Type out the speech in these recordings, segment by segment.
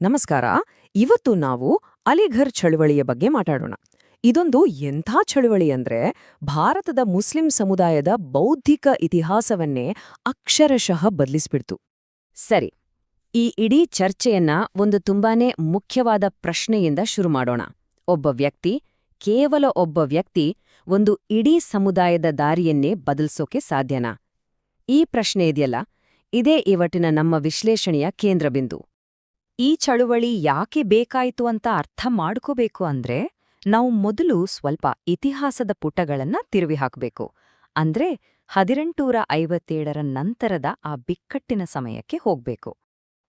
ನಮಸ್ಕಾರ. ಇವತ್ತು ನಾವು ಅಲಿಘರ್ ಚಳುವಳಿಯ ಬಗ್ಗೆ ಮಾತಾಡೋಣ. ಇದೊಂದು ಎಂಥ ಚಳುವಳಿ ಅಂದ್ರೆ ಭಾರತದ ಮುಸ್ಲಿಂ ಸಮುದಾಯದ ಬೌದ್ಧಿಕ ಇತಿಹಾಸವನ್ನೇ ಅಕ್ಷರಶಃ ಬದಲಿಸ್ಬಿಡ್ತು. ಸರಿ, ಈ ಇಡೀ ಚರ್ಚೆಯನ್ನ ಒಂದು ತುಂಬಾನೇ ಮುಖ್ಯವಾದ ಪ್ರಶ್ನೆಯಿಂದ ಶುರು ಮಾಡೋಣ. ಒಬ್ಬ ವ್ಯಕ್ತಿ, ಕೇವಲ ಒಬ್ಬ ವ್ಯಕ್ತಿ ಒಂದು ಇಡೀ ಸಮುದಾಯದ ದಾರಿಯನ್ನೇ ಬದಲಿಸೋಕೆ ಸಾಧ್ಯನಾ? ಈ ಪ್ರಶ್ನೆ ಇದೆಯಲ್ಲ, ಇದೇ ಇವಟಿನ ನಮ್ಮ ವಿಶ್ಲೇಷಣೆಯ ಕೇಂದ್ರಬಿಂದು. ಈ ಚಳುವಳಿ ಯಾಕೆ ಬೇಕಾಯಿತು ಅಂತ ಅರ್ಥ ಮಾಡ್ಕೋಬೇಕು ಅಂದ್ರೆ ನಾವು ಮೊದಲು ಸ್ವಲ್ಪ ಇತಿಹಾಸದ ಪುಟಗಳನ್ನ ತಿರುವಿ ಹಾಕಬೇಕು. ಅಂದ್ರೆ ಹದಿನೆಂಟೂರ ಐವತ್ತೇಳರ ನಂತರದ ಆ ಬಿಕ್ಕಟ್ಟಿನ ಸಮಯಕ್ಕೆ ಹೋಗ್ಬೇಕು.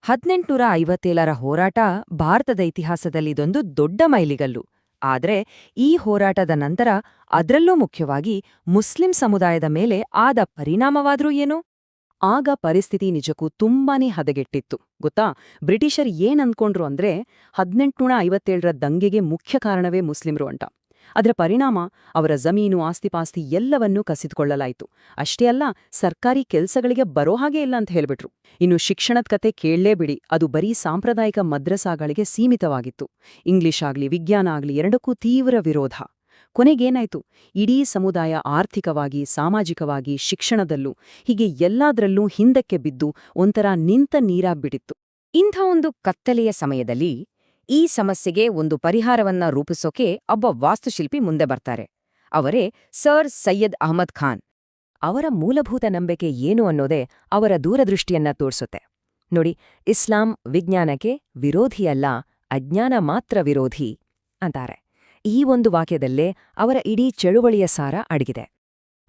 ಹದಿನೆಂಟುನೂರ ಐವತ್ತೇಳರ ಹೋರಾಟ ಭಾರತದ ಇತಿಹಾಸದಲ್ಲಿ ಇದೊಂದು ದೊಡ್ಡ ಮೈಲಿಗಲ್ಲು. ಆದ್ರೆ ಈ ಹೋರಾಟದ ನಂತರ ಅದರಲ್ಲೂ ಮುಖ್ಯವಾಗಿ ಮುಸ್ಲಿಂ ಸಮುದಾಯದ ಮೇಲೆ ಆದ ಪರಿಣಾಮವಾದ್ರೂ ಏನು? ಆಗ ಪರಿಸ್ಥಿತಿ ನಿಜಕ್ಕೂ ತುಂಬಾನೇ ಹದಗೆಟ್ಟಿತ್ತು. ಗೊತ್ತಾ? ಬ್ರಿಟಿಷರ್ ಏನ್ ಅನ್ಕೊಂಡ್ರು ಅಂದ್ರೆ, ಹದಿನೆಂಟುನೂರ ಐವತ್ತೇಳರ ದಂಗೆಗೆ ಮುಖ್ಯ ಕಾರಣವೇ ಮುಸ್ಲಿಮ್ರು ಅಂತ. ಅದರ ಪರಿಣಾಮ ಅವರ ಜಮೀನು, ಆಸ್ತಿಪಾಸ್ತಿ ಎಲ್ಲವನ್ನೂ ಕಸಿದುಕೊಳ್ಳಲಾಯಿತು. ಅಷ್ಟೇ ಅಲ್ಲ, ಸರ್ಕಾರಿ ಕೆಲಸಗಳಿಗೆ ಬರೋ ಹಾಗೆ ಇಲ್ಲ ಅಂತ ಹೇಳ್ಬಿಟ್ರು. ಇನ್ನು ಶಿಕ್ಷಣದ ಕತೆ ಕೇಳಲೇಬಿಡಿ, ಅದು ಬರೀ ಸಾಂಪ್ರದಾಯಿಕ ಮದ್ರಸಾಗಳಿಗೆ ಸೀಮಿತವಾಗಿತ್ತು. ಇಂಗ್ಲಿಷ್ ಆಗ್ಲಿ, ವಿಜ್ಞಾನ ಆಗ್ಲಿ, ಎರಡಕ್ಕೂ ತೀವ್ರ ವಿರೋಧ. ಕೊನೆಗೇನಾಯ್ತು? ಇಡೀ ಸಮುದಾಯ ಆರ್ಥಿಕವಾಗಿ, ಸಾಮಾಜಿಕವಾಗಿ, ಶಿಕ್ಷಣದಲ್ಲೂ, ಹೀಗೆ ಎಲ್ಲಾದ್ರಲ್ಲೂ ಹಿಂದಕ್ಕೆ ಬಿದ್ದು ಒಂಥರ ನಿಂತ ನೀರಾಗ್ಬಿಟ್ಟಿತ್ತು. ಇಂಥ ಒಂದು ಕತ್ತಲೆಯ ಸಮಯದಲ್ಲಿ ಈ ಸಮಸ್ಯೆಗೆ ಒಂದು ಪರಿಹಾರವನ್ನ ರೂಪಿಸೋಕೆ ಒಬ್ಬ ವಾಸ್ತುಶಿಲ್ಪಿ ಮುಂದೆ ಬರ್ತಾರೆ. ಅವರೇ ಸರ್ ಸೈಯದ್ ಅಹಮದ್ ಖಾನ್. ಅವರ ಮೂಲಭೂತ ನಂಬಿಕೆ ಏನು ಅನ್ನೋದೇ ಅವರ ದೂರದೃಷ್ಟಿಯನ್ನ ತೋರಿಸುತ್ತೆ. ನೋಡಿ, ಇಸ್ಲಾಂ ವಿಜ್ಞಾನಕ್ಕೆ ವಿರೋಧಿಯಲ್ಲ, ಅಜ್ಞಾನ ಮಾತ್ರ ವಿರೋಧಿ ಅಂತಾರೆ. ಈ ಒಂದು ವಾಕ್ಯದಲ್ಲೇ ಅವರ ಇಡೀ ಚಳುವಳಿಯ ಸಾರ ಅಡಗಿದೆ.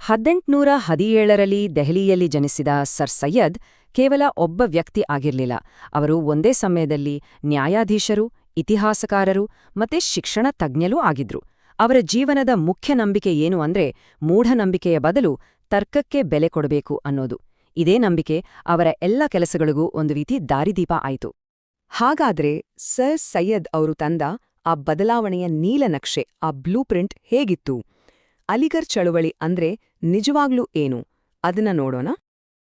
ಹದಿನೆಂಟುನೂರ ಹದಿನೇಳರಲ್ಲಿ ದೆಹಲಿಯಲ್ಲಿ ಜನಿಸಿದ ಸರ್ ಸೈಯದ್ ಕೇವಲ ಒಬ್ಬ ವ್ಯಕ್ತಿ ಆಗಿರಲಿಲ್ಲ. ಅವರು ಒಂದೇ ಸಮಯದಲ್ಲಿ ನ್ಯಾಯಾಧೀಶರು, ಇತಿಹಾಸಕಾರರು ಮತ್ತೆ ಶಿಕ್ಷಣ ತಜ್ಞಲೂ ಆಗಿದ್ರು. ಅವರ ಜೀವನದ ಮುಖ್ಯ ನಂಬಿಕೆ ಏನು ಅಂದ್ರೆ ಮೂಢನಂಬಿಕೆಯ ಬದಲು ತರ್ಕಕ್ಕೆ ಬೆಲೆ ಕೊಡಬೇಕು ಅನ್ನೋದು. ಇದೇ ನಂಬಿಕೆ ಅವರ ಎಲ್ಲ ಕೆಲಸಗಳಿಗೂ ಒಂದು ರೀತಿ ದಾರಿದೀಪ ಆಯಿತು. ಹಾಗಾದ್ರೆ ಸರ್ ಸೈಯದ್ ಅವರು ತಂದ ಆ ಬದಲಾವಣೆಯ ನೀಲನಕ್ಷೆ ಆ ಬ್ಲೂ ಪ್ರಿಂಟ್ ಹೇಗಿತ್ತು? ಅಲಿಗರ್ ಚಳುವಳಿ ಅಂದ್ರೆ ನಿಜವಾಗ್ಲೂ ಏನು? ಅದನ್ನ ನೋಡೋಣ.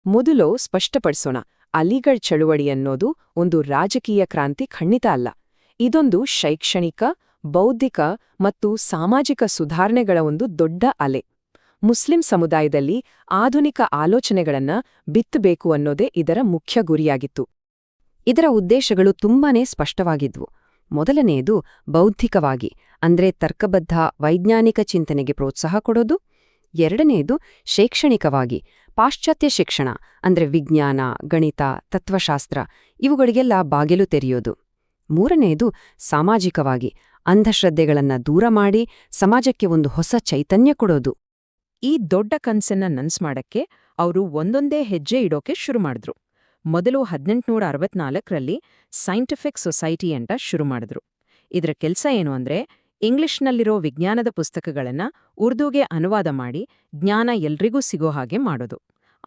ಮೊದಲು ಸ್ಪಷ್ಟಪಡಿಸೋಣ. ಅಲಿಗಢ್ ಚಳುವಳಿ ಅನ್ನೋದು ಒಂದು ರಾಜಕೀಯ ಕ್ರಾಂತಿ ಖಂಡಿತ ಅಲ್ಲ. ಇದೊಂದು ಶೈಕ್ಷಣಿಕ, ಬೌದ್ಧಿಕ ಮತ್ತು ಸಾಮಾಜಿಕ ಸುಧಾರಣೆಗಳ ಒಂದು ದೊಡ್ಡ ಅಲೆ. ಮುಸ್ಲಿಂ ಸಮುದಾಯದಲ್ಲಿ ಆಧುನಿಕ ಆಲೋಚನೆಗಳನ್ನ ಬಿತ್ತಬೇಕು ಅನ್ನೋದೇ ಇದರ ಮುಖ್ಯ ಗುರಿಯಾಗಿತ್ತು. ಇದರ ಉದ್ದೇಶಗಳು ತುಂಬಾನೇ ಸ್ಪಷ್ಟವಾಗಿದ್ವು. ಮೊದಲನೆಯದು ಬೌದ್ಧಿಕವಾಗಿ, ಅಂದ್ರೆ ತರ್ಕಬದ್ಧ ವೈಜ್ಞಾನಿಕ ಚಿಂತನೆಗೆ ಪ್ರೋತ್ಸಾಹ ಕೊಡೋದು. ಎರಡನೆಯದು ಶೈಕ್ಷಣಿಕವಾಗಿ, ಪಾಶ್ಚಾತ್ಯ ಶಿಕ್ಷಣ, ಅಂದ್ರೆ ವಿಜ್ಞಾನ, ಗಣಿತ, ತತ್ವಶಾಸ್ತ್ರ, ಇವುಗಳಿಗೆಲ್ಲ ಬಾಗಿಲು ತೆರೆಯೋದು. ಮೂರನೆಯದು ಸಾಮಾಜಿಕವಾಗಿ, ಅಂಧಶ್ರದ್ಧೆಗಳನ್ನ ದೂರ ಮಾಡಿ ಸಮಾಜಕ್ಕೆ ಒಂದು ಹೊಸ ಚೈತನ್ಯ ಕೊಡೋದು. ಈ ದೊಡ್ಡ ಕನ್ಸನ್ನ ನನ್ಸ್ ಮಾಡಕ್ಕೆ ಅವರು ಒಂದೊಂದೇ ಹೆಜ್ಜೆ ಇಡೋಕೆ ಶುರು ಮಾಡಿದ್ರು. ಮೊದಲು ಹದಿನೆಂಟುನೂರ ಅರವತ್ನಾಲ್ಕರಲ್ಲಿ ಸೈಂಟಿಫಿಕ್ ಸೊಸೈಟಿ ಅಂತ ಶುರು ಮಾಡಿದ್ರು. ಇದರ ಕೆಲಸ ಏನು ಅಂದ್ರೆ, ಇಂಗ್ಲಿಷ್ನಲ್ಲಿರೋ ವಿಜ್ಞಾನದ ಪುಸ್ತಕಗಳನ್ನ ಉರ್ದುಗೆ ಅನುವಾದ ಮಾಡಿ ಜ್ಞಾನ ಎಲ್ರಿಗೂ ಸಿಗೋ ಹಾಗೆ ಮಾಡೋದು.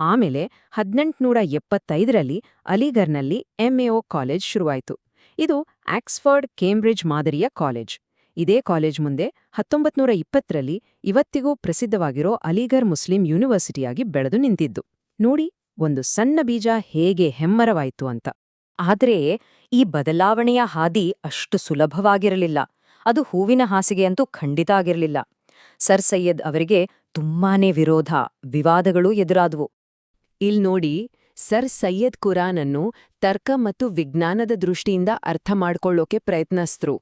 ಆಮೇಲೆ ಹದಿನೆಂಟುನೂರ ಎಪ್ಪತ್ತೈದರಲ್ಲಿ ಅಲಿಗರ್ನಲ್ಲಿ ಎಂಎಒ ಕಾಲೇಜ್ ಶುರುವಾಯಿತು. ಇದು ಆಕ್ಸ್ಫರ್ಡ್, ಕೇಂಬ್ರಿಡ್ಜ್ ಮಾದರಿಯ ಕಾಲೇಜ್ ಇದೇ ಕಾಲೇಜ್ ಮುಂದೆ ಹತ್ತೊಂಬತ್ನೂರ ಇಪ್ಪತ್ತರಲ್ಲಿ ಇವತ್ತಿಗೂ ಪ್ರಸಿದ್ಧವಾಗಿರೋ ಅಲಿಗರ್ ಮುಸ್ಲಿಂ ಯೂನಿವರ್ಸಿಟಿಯಾಗಿ ಬೆಳೆದು ನಿಂತಿದ್ದು. ನೋಡಿ ಒಂದು ಸಣ್ಣ ಬೀಜ ಹೇಗೆ ಹೆಮ್ಮರವಾಯಿತು ಅಂತ. ಆದರೆ ಈ ಬದಲಾವಣೆಯ ಹಾದಿ ಅಷ್ಟು ಸುಲಭವಾಗಿರಲಿಲ್ಲ. ಅದು ಹೂವಿನ ಹಾಸಿಗೆಯಂತೂ ಖಂಡಿತ ಆಗಿರಲಿಲ್ಲ. ಸರ್ ಸೈಯದ್ ಅವರಿಗೆ ತುಂಬಾನೇ ವಿರೋಧ, ವಿವಾದಗಳು ಎದುರಾದವು. ಇಲ್ ನೋಡಿ ಸರ್ ಸೈಯದ್ ಕುರಾನನ್ನು ತರ್ಕ ಮತ್ತು ವಿಜ್ಞಾನದ ದೃಷ್ಟಿಯಿಂದ ಅರ್ಥ ಮಾಡ್ಕೊಳ್ಳೋಕೆ ಪ್ರಯತ್ನಿಸ್ತರು.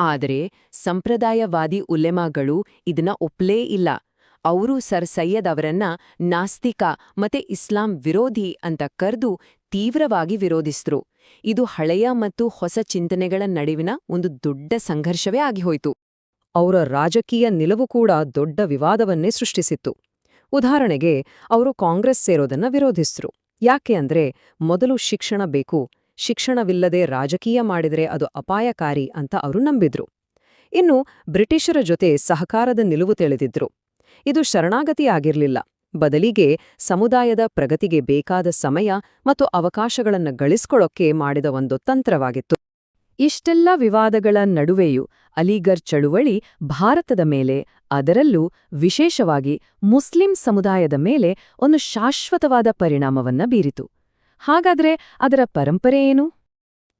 ಆದರೆ ಸಂಪ್ರದಾಯವಾದಿ ಉಲೆಮಾಗಳು ಇದನ್ನ ಒಪ್ಲೇ ಇಲ್ಲ. ಅವರು ಸರ್ ಸೈಯದ್ ಅವರನ್ನ ನಾಸ್ತಿಕ ಮತ್ತೆ ಇಸ್ಲಾಂ ವಿರೋಧಿ ಅಂತ ಕರೆದು ತೀವ್ರವಾಗಿ ವಿರೋಧಿಸಿದ್ರು. ಇದು ಹಳೆಯ ಮತ್ತು ಹೊಸ ಚಿಂತನೆಗಳ ನಡುವಿನ ಒಂದು ದೊಡ್ಡ ಸಂಘರ್ಷವೇ ಆಗಿಹೋಯಿತು. ಅವರ ರಾಜಕೀಯ ನಿಲುವು ಕೂಡ ದೊಡ್ಡ ವಿವಾದವನ್ನೇ ಸೃಷ್ಟಿಸಿತ್ತು. ಉದಾಹರಣೆಗೆ, ಅವರು ಕಾಂಗ್ರೆಸ್ ಸೇರೋದನ್ನ ವಿರೋಧಿಸಿದ್ರು. ಯಾಕೆ ಅಂದ್ರೆ, ಮೊದಲು ಶಿಕ್ಷಣ ಬೇಕು, ಶಿಕ್ಷಣವಿಲ್ಲದೆ ರಾಜಕೀಯ ಮಾಡಿದರೆ ಅದು ಅಪಾಯಕಾರಿ ಅಂತ ಅವರು ನಂಬಿದ್ರು. ಇನ್ನು ಬ್ರಿಟಿಷರ ಜೊತೆ ಸಹಕಾರದ ನಿಲುವು ತಿಳಿದಿದ್ರು. ಇದು ಶರಣಾಗತಿ ಆಗಿರ್ಲಿಲ್ಲ. ಬದಲಿಗೆ ಸಮುದಾಯದ ಪ್ರಗತಿಗೆ ಬೇಕಾದ ಸಮಯ ಮತ್ತು ಅವಕಾಶಗಳನ್ನು ಗಳಿಸ್ಕೊಳ್ಳೋಕೆ ಮಾಡಿದ ಒಂದು ತಂತ್ರವಾಗಿತ್ತು. ಇಷ್ಟೆಲ್ಲ ವಿವಾದಗಳ ನಡುವೆಯೂ ಅಲಿಗರ್ ಚಳುವಳಿ ಭಾರತದ ಮೇಲೆ, ಅದರಲ್ಲೂ ವಿಶೇಷವಾಗಿ ಮುಸ್ಲಿಂ ಸಮುದಾಯದ ಮೇಲೆ ಒಂದು ಶಾಶ್ವತವಾದ ಪರಿಣಾಮವನ್ನ ಬೀರಿತು. ಹಾಗಾದ್ರೆ ಅದರ ಪರಂಪರೆ ಏನು?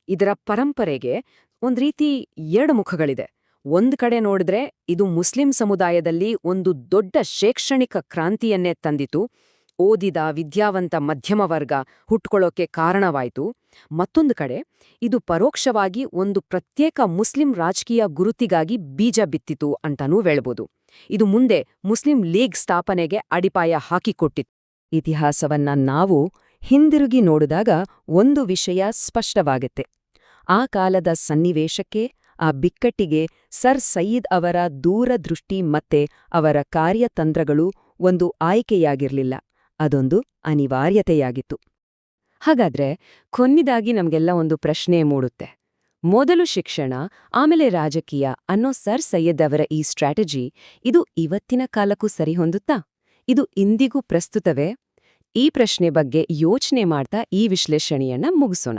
ಇದರ ಪರಂಪರೆಗೆ ಒಂದ್ ರೀತಿ ಎರಡು ಮುಖಗಳಿದೆ. ಒಂದ್ ಕಡೆ ನೋಡಿದ್ರೆ ಇದು ಮುಸ್ಲಿಂ ಸಮುದಾಯದಲ್ಲಿ ಒಂದು ದೊಡ್ಡ ಶೈಕ್ಷಣಿಕ ಕ್ರಾಂತಿಯನ್ನೇ ತಂದಿತು. ಓದಿದ ವಿದ್ಯಾವಂತ ಮಧ್ಯಮ ವರ್ಗ ಹುಟ್ಕೊಳ್ಳೋಕೆ ಕಾರಣವಾಯಿತು. ಮತ್ತೊಂದು ಕಡೆ ಇದು ಪರೋಕ್ಷವಾಗಿ ಒಂದು ಪ್ರತ್ಯೇಕ ಮುಸ್ಲಿಂ ರಾಜಕೀಯ ಗುರುತಿಗಾಗಿ ಬೀಜ ಬಿತ್ತಿತು ಅಂತಾನೂ ಹೇಳ್ಬೋದು. ಇದು ಮುಂದೆ ಮುಸ್ಲಿಂ ಲೀಗ್ ಸ್ಥಾಪನೆಗೆ ಅಡಿಪಾಯ ಹಾಕಿಕೊಟ್ಟಿತ್ತು. ಇತಿಹಾಸವನ್ನ ನಾವು ಹಿಂದಿರುಗಿ ನೋಡಿದಾಗ ಒಂದು ವಿಷಯ ಸ್ಪಷ್ಟವಾಗುತ್ತೆ. ಆ ಕಾಲದ ಸನ್ನಿವೇಶಕ್ಕೆ ಆ ಬಿಕ್ಕಟ್ಟಿಗೆ ಸರ್ ಸಯೀದ್ ಅವರ ದೂರದೃಷ್ಟಿ ಮತ್ತೆ ಅವರ ಕಾರ್ಯತಂತ್ರಗಳು ಒಂದು ಆಯ್ಕೆಯಾಗಿರಲಿಲ್ಲ. ಅದೊಂದು ಅನಿವಾರ್ಯತೆಯಾಗಿತ್ತು. ಹಾಗಾದ್ರೆ ಕೊನ್ನಿದಾಗಿ ನಮಗೆಲ್ಲ ಒಂದು ಪ್ರಶ್ನೆ ಮೂಡುತ್ತೆ. ಮೊದಲು ಶಿಕ್ಷಣ, ಆಮೇಲೆ ರಾಜಕೀಯ ಅನ್ನೋ ಸರ್ ಸಯ್ಯದ್ ಅವರ ಈ ಸ್ಟ್ರಾಟಜಿ ಇದು ಇವತ್ತಿನ ಕಾಲಕ್ಕೂ ಸರಿಹೊಂದುತ್ತಾ? ಇದು ಇಂದಿಗೂ ಪ್ರಸ್ತುತವೇ? ಈ ಪ್ರಶ್ನೆ ಬಗ್ಗೆ ಯೋಚನೆ ಮಾಡ್ತಾ ಈ ವಿಶ್ಲೇಷಣೆಯನ್ನ ಮುಗಿಸೋಣ.